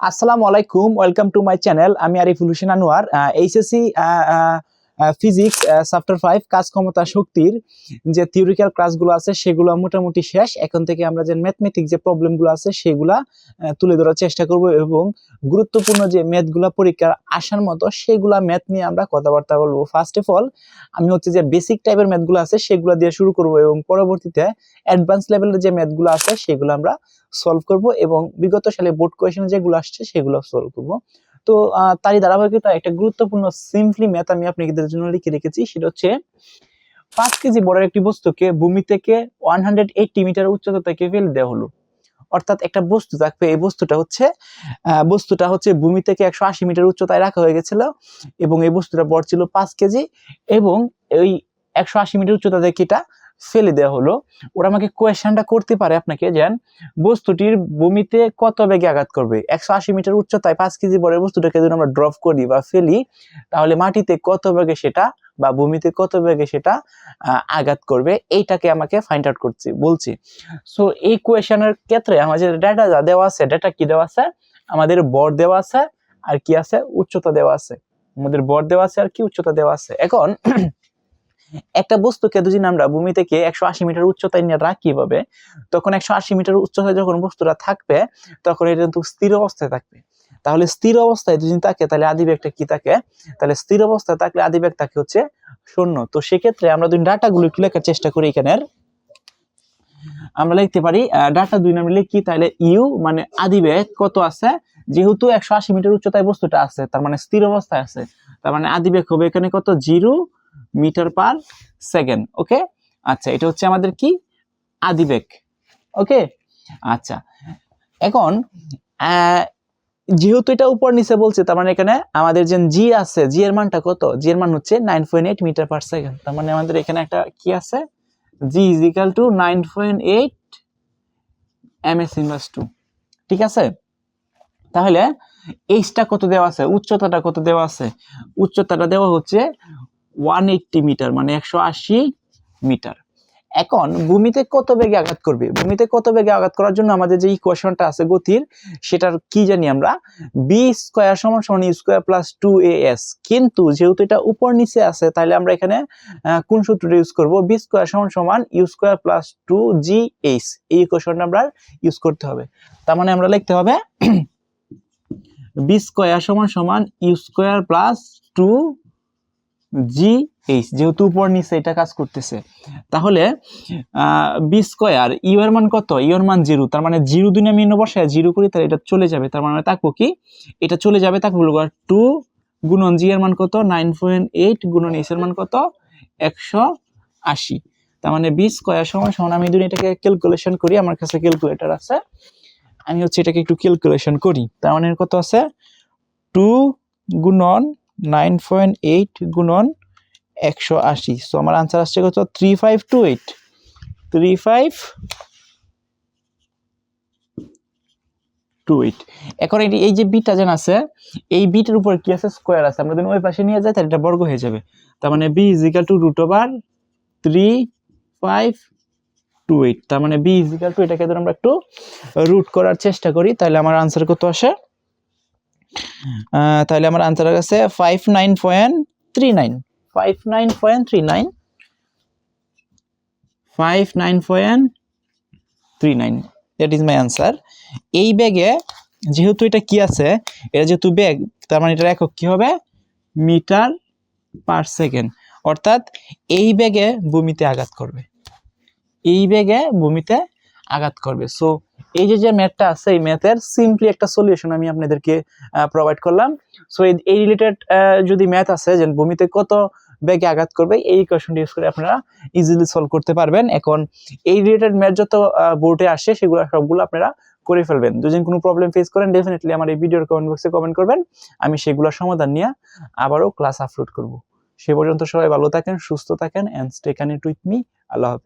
আসসালামু আলাইকুম welcome to my channel. আমি Ariful Hossain Anwar HSC physics chapter five কাজ ক্ষমতা শক্তির যে থিওরিক্যাল ক্লাসগুলো আছে, সেগুলো মোটামুটি শেষ। এখন থেকে আমরা যে ম্যাথমেটিক যে প্রবলেমগুলো আছে, সেগুলা তুলে ধরার চেষ্টা করব এবং গুরুত্বপূর্ণ যে ম্যাথগুলা পরীক্ষার আসার মতো, সেগুলা ম্যাথ নিয়ে আমরা কথাবার্তা বলব। ফার্স্ট অফ অল আমি হচ্ছে যে বেসিক টাইপের ম্যাথগুলো আছে, সেগুলো দিয়ে শুরু করব এবং পরবর্তীতে অ্যাডভান্স লেভেলের যে ম্যাথগুলো আছে, সেগুলো আমরা সলভ করব এবং বিগত সালে বোর্ড কোয়েশন যেগুলো আসছে, সেগুলো সলভ করব। তো তারই ধারাবাহিকতা একটা গুরুত্বপূর্ণ সিম্পলি ম্যাথ আমি আপনাদের জন্য লিখে রেখেছি। সেটা হচ্ছে, পাঁচ কেজি বড় একটি বস্তুকে ভূমি থেকে ওয়ান হান্ড্রেড এইটটি মিটার উচ্চতা থেকে ফেলে দেওয়া হলো। অর্থাৎ একটা বস্তু থাকবে, এই বস্তুটা হচ্ছে বস্তুটা হচ্ছে ভূমি থেকে একশো আশি মিটার উচ্চতায় রাখা হয়ে গেছিল এবং এই বস্তুটা বড় ছিল পাঁচ কেজি এবং এই একশো আশি মিটার উচ্চতা থেকে এটা ফেলে দেওয়া হলো। ওরা আমাকে কোয়েশনটা করতে পারে আপনাকে, যেন বস্তুটির ভূমিতে কত বেগে আঘাত করবে? একশো আশি মিটার উচ্চতায় পাঁচ কেজি বড় বস্তুটাকে যদি আমরা ড্রপ করি বা ফেলি, তাহলে মাটিতে কত বেগে সেটা বা ভূমিতে কত বেগে সেটা আঘাত করবে? এইটাকে আমাকে ফাইন্ড আউট করছি, বলছি। সো এই কোয়েশনের ক্ষেত্রে আমাদের ডাটা যা দেওয়া আছে ডাটা কি দেওয়া আছে? আমাদের বর দেওয়া আছে, আর কি আছে? উচ্চতা দেওয়া আছে। আমাদের বর দেওয়া আছে, আর কি উচ্চতা দেওয়া আছে? এখন একটা বস্তুকে যদি আমরা ভূমি থেকে একশো আশি মিটার উচ্চতায় নিয়ে রাখি ভাবে তখন একশো আশি মিটার উচ্চতায় যখন বস্তুটা থাকবে, তখন এটা কিন্তু স্থির অবস্থায় থাকবে। তাহলে স্থির অবস্থায় যদি থাকে, তাহলে আদিবেগটা কি থাকে? তাহলে স্থির অবস্থায় থাকলে আদিবেগ থাকে হচ্ছে শূন্য। তো সেক্ষেত্রে আমরা যদি ডাটাগুলো একটু লেখার চেষ্টা করি এখানের। আমরা লিখতে পারি ডাটা দুই নামে লিখি, তাহলে ইউ মানে আদিবেগ কত আছে? যেহেতু একশো আশি মিটার উচ্চতায় বস্তুটা আছে, তার মানে স্থির অবস্থায় আছে, তার মানে আদিবেগ হবে এখানে কত? Zero. Meter per second, okay? আচ্ছা এটা হচ্ছে আমাদের কি? আদিবেগ, ওকে? আচ্ছা এখন যেহেতু এটা উপর নিচে বলছে, তার মানে এখানে আমাদের যে জি আছে জি এর মানটা কত? জি এর মান হচ্ছে nine point eight meter per second, তার মানে আমাদের এখানে একটা কি আছে? G is equal to nine point eight M S inverse two ঠিক আছে? তাহলে এইচটা কত দেওয়া আছে? উচ্চতাটা কত দেওয়া আছে? উচ্চতাটা দেওয়া হচ্ছে ওয়ান এইটটি মিটার মানে একশো আশি মিটার। এখন ভূমিতে কত বেগে আঘাত করবে? ভূমিতে কত বেগে আঘাত করার জন্য আমাদের যে ইকুয়েশনটা আছে গতির, সেটার কি জানি আমরা? বি স্কোয়ার সমান সমান square plus two A S কিন্তু যেহেতু এটা উপর নিচে আছে, তাহলে আমরা এখানে কোন সূত্রটা ইউজ করব? বি স্কোয়ার সমান সমান U square plus two G H এই ইকুয়েশনটা আমরা ইউজ করতে হবে। তার মানে আমরা লিখতে হবে বি স্কোয়ার সমান সমান U square plus two G H যেহেতু উপর নিচে এটা কাজ করতেছে। তাহলে বি স্কোয়ার ইউ এর মান কত? ইউ এর মান জিরো তার মানে জিরো দিনে আমি বসায় জিরো করি, তাহলে এটা চলে যাবে। তার মানে থাকব কি? এটা চলে যাবে থাকব টু গুণন জি এর মান কত? নাইন পয়েন্ট এইট গুণন এইচ এর মান কত? একশো আশি। তার মানে বি স্কোয়ার সমান সমান, আমি যদি এটাকে ক্যালকুলেশন করি, আমার কাছে ক্যালকুলেটর আছে, আমি হচ্ছে এটাকে একটু ক্যালকুলেশন করি। তার মানে কত আছে? টু গুণন নাইন পয়েন্ট এইট গুণন একশো আশি। সো আমার আনসার আসছে কত? Three five two eight three five two eight এখন এই এই যে বিটা যেন আছে, এই বিটের উপর কি আছে? স্কোয়ার আছে। আমরা যদি ওই পাশে নিয়ে যাই, তাহলে এটা বর্গ হয়ে যাবে। তার মানে B is equal to root over three five two eight তার মানে বি ইজ ইকাল টু এটাকে ধর আমরা একটু রুট করার চেষ্টা করি, তাহলে আমার আনসার কত আসে? তাহলে আমার আনসার আছে five nine point three nine five nine point three nine five nine point three nine that is my answer এই ব্যাগে যেহেতু এটা কি আছে, এটা যেহেতু ব্যাগ তার মানে এটার একক কি হবে? মিটার পার সেকেন্ড অর্থাৎ এই ব্যাগে ভূমিতে আঘাত করবে। এই ব্যাগে ভূমিতে আঘাত করবে। সো এই যে যে ম্যাথটা আছে, এই ম্যাথের সিম্পলি একটা সলিউশন আমি আপনাদেরকে প্রোভাইড করলাম। সো এই রিলেটেড যদি ম্যাথ আছে, যে ভূমিতে কত ব্যাগে আঘাত করবে, এই কোয়েশনটি ইউজ করে আপনারা ইজিলি সলভ করতে পারবেন। এখন এই রিলেটেড ম্যাথ যত বোর্ডে আসে, সেগুলো সবগুলো আপনারা করে ফেলবেন। যদি কোনো প্রবলেম ফেস করেন ডেফিনেটলি আমার এই ভিডিওর কমেন্ট বক্সে কমেন্ট করবেন। আমি সেগুলোর সমাধান নিয়ে আবারও ক্লাস আপলোড করব। সে পর্যন্ত সবাই ভালো থাকেন, সুস্থ থাকেন and stay connect with me আল্লাহ হাফেজ।